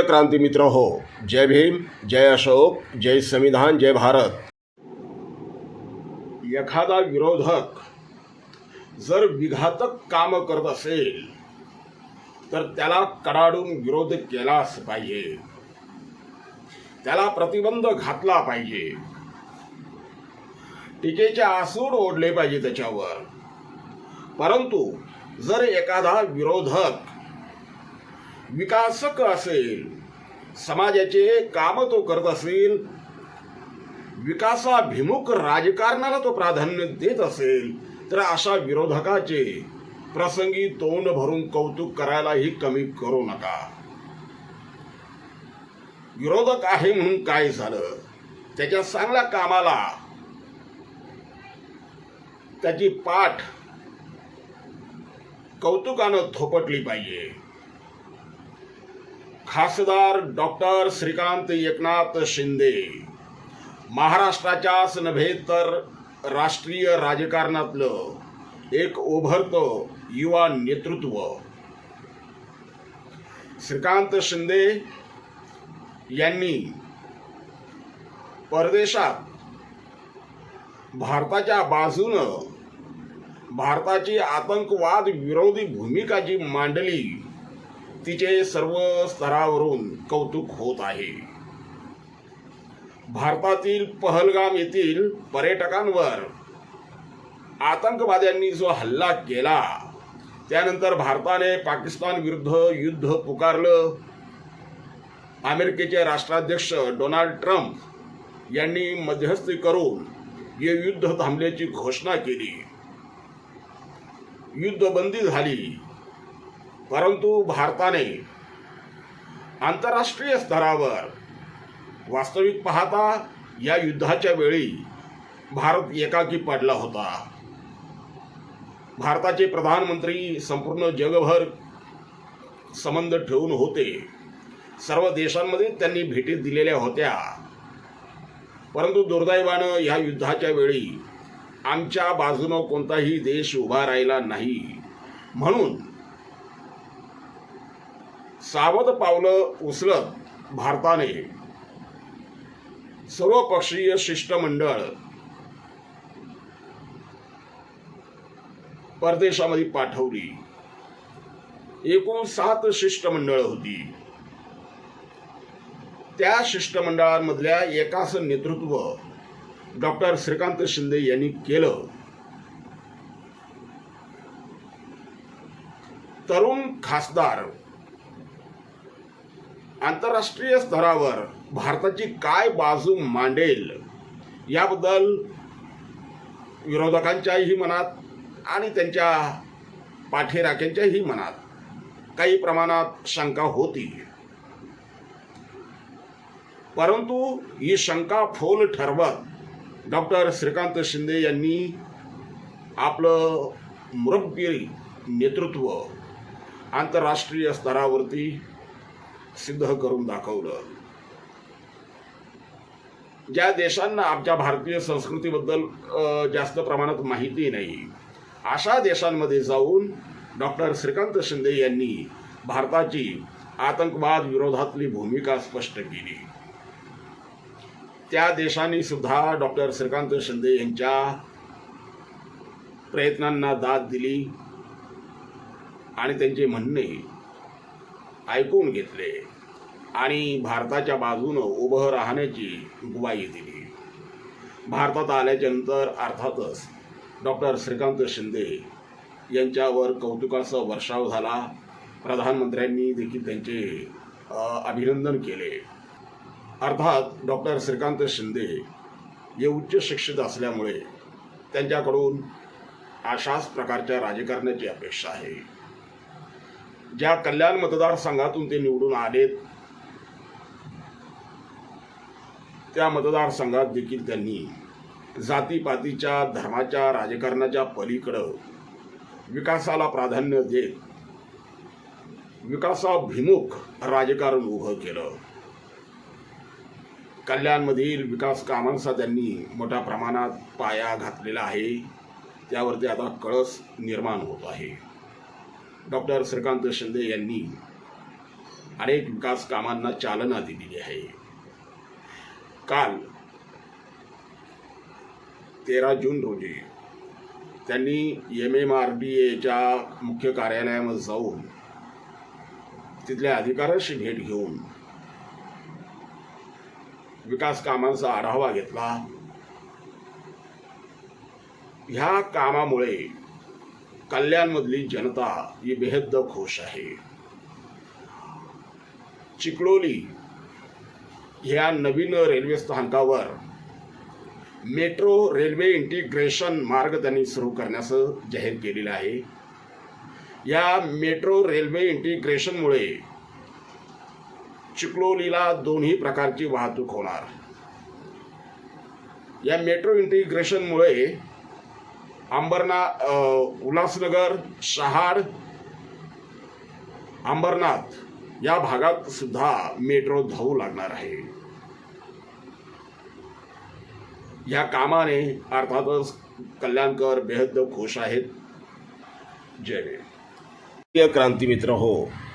प्रिय क्रांती मित्र हो जय भीम जय अशोक जय संविधान जय भारत. एखादा विरोधक जर विघातक काम करत असेल तर त्याला कडाडून विरोध केलाच पाहिजे. त्याला प्रतिबंध घातला पाहिजे. टीकेचे आसूड ओढले पाहिजे त्याच्यावर. परंतु जर एखादा विरोधक विकासक असेल. समाजाचे काम तो करत असेल. विकासाभिमुख राजकारणाला तो प्राधान्य देत असेल. तर अशा विरोधकाचे प्रसंगी तोंड भरून कौतुक करायलाही कमी करू नका. विरोधक आहे म्हणून काय झालं? त्याच्या चांगल्या कामाला त्याची पाठ कौतुकानं थोपटली पाहिजे. खासदार डॉक्टर श्रीकांत एकनाथ शिंदे. महाराष्ट्राच्याच नव्हे तर राष्ट्रीय राजकारणातलं एक ओभरतं युवा नेतृत्व. श्रीकांत शिंदे यांनी परदेशात भारताच्या बाजूनं भारताची आतंकवाद विरोधी भूमिका जी मांडली तिचे सर्व स्तरावरून कौतुक होत आहे. भारतातील पहलगाम येथील पर्यटकांवर आतंकवाद्यांनी जो हल्ला केला त्यानंतर भारताने पाकिस्तान विरुद्ध युद्ध पुकारलं. अमेरिकेचे राष्ट्राध्यक्ष डोनाल्ड ट्रम्प यांनी मध्यस्थी करून हे युद्ध थांबल्याची घोषणा केली. युद्धबंदी झाली. परंतु भारताने आंतरराष्ट्रीय स्तरावर वास्तविक पाहता या युद्धाच्या वेळी भारत एकाकी पडला होता. भारताचे प्रधानमंत्री संपूर्ण जगभर संबंध ठेवून होते. सर्व देशांमध्ये त्यांनी भेटी दिलेल्या होत्या. परंतु दुर्दैवानं या युद्धाच्या वेळी आमच्या बाजूनं कोणताही देश उभा राहिला नाही. म्हणून सावध पावलं उचलत भारताने. सर्वपक्षीय शिष्टमंडळ परदेशामध्ये पाठवली. एकूण सात शिष्टमंडळ होती. त्या शिष्टमंडळांमधल्या एकाचं नेतृत्व डॉक्टर श्रीकांत शिंदे यांनी केलं. तरुण खासदार आंतरराष्ट्रीय स्तरावर भारताची काय बाजू मांडेल याबद्दल विरोधकांच्याही मनात आणि त्यांच्या पाठीराख्यांच्याही मनात काही प्रमाणात शंका होती. परंतु ही शंका फोल ठरवत डॉक्टर श्रीकांत शिंदे यांनी आपलं मुरब्बी नेतृत्व आंतरराष्ट्रीय स्तरावरती सिद्ध करून दाखवलं. ज्या देशांना आमच्या भारतीय संस्कृतीबद्दल जास्त प्रमाणात माहिती नाही अशा देशांमध्ये जाऊन डॉक्टर श्रीकांत शिंदे यांनी भारताची आतंकवाद विरोधातली भूमिका स्पष्ट केली. त्या देशांनी सुद्धा डॉक्टर श्रीकांत शिंदे यांच्या प्रयत्नांना दाद दिली आणि त्यांचे म्हणणे ऐकून घेतले आणि भारताच्या बाजूनं उभं राहण्याची ग्वाही दिली. भारतात आल्याच्यानंतर अर्थातच डॉक्टर श्रीकांत शिंदे यांच्यावर कौतुकाचा वर्षाव झाला. प्रधानमंत्र्यांनी देखील त्यांचे अभिनंदन केले. अर्थात डॉक्टर श्रीकांत शिंदे हे उच्च शिक्षित असल्यामुळे त्यांच्याकडून अशाच प्रकारच्या राजकारणाची अपेक्षा आहे. ज्या कल्याण मतदारसंघातून ते निवडून आलेत त्या मतदारसंघात देखील त्यांनी जातीपातीच्या धर्माच्या राजकारणाच्या पलीकडं विकासाला प्राधान्य देत विकासाभिमुख राजकारण उभं केलं. कल्याणमधील विकास कामांचा त्यांनी मोठ्या प्रमाणात पाया घातलेला आहे. त्यावरती आता कळस निर्माण होत आहे. डॉक्टर श्रीकांत शिंदे यांनी अनेक विकास कामांना चालना दिलेली आहे. काल तेरा जून रोजी त्यांनी एम एम आर डी एच्या मुख्य कार्यालयामध्ये जाऊन तिथल्या अधिकाऱ्यांशी भेट घेऊन विकास कामांचा आढावा घेतला. ह्या कामामुळे कल्याणमधली जनता ही बेहद्द खुश आहे. चिखलोली ह्या नवीन रेल्वे स्थानकावर मेट्रो रेल्वे इंटिग्रेशन मार्ग त्यांनी सुरू करण्याचं जाहीर केलेलं आहे. या मेट्रो रेल्वे इंटिग्रेशनमुळे चिखलोलीला दोन्ही प्रकारची वाहतूक होणार. या मेट्रो इंटिग्रेशनमुळे अंबरना उल्हासनगर शहाड अंबरनाथ या भागात सुद्धा मेट्रो धावू लागणार आहे. या कामाने अर्थातच कल्याणकर बेहद खुश आहेत. जय प्रिय क्रांती मित्र हो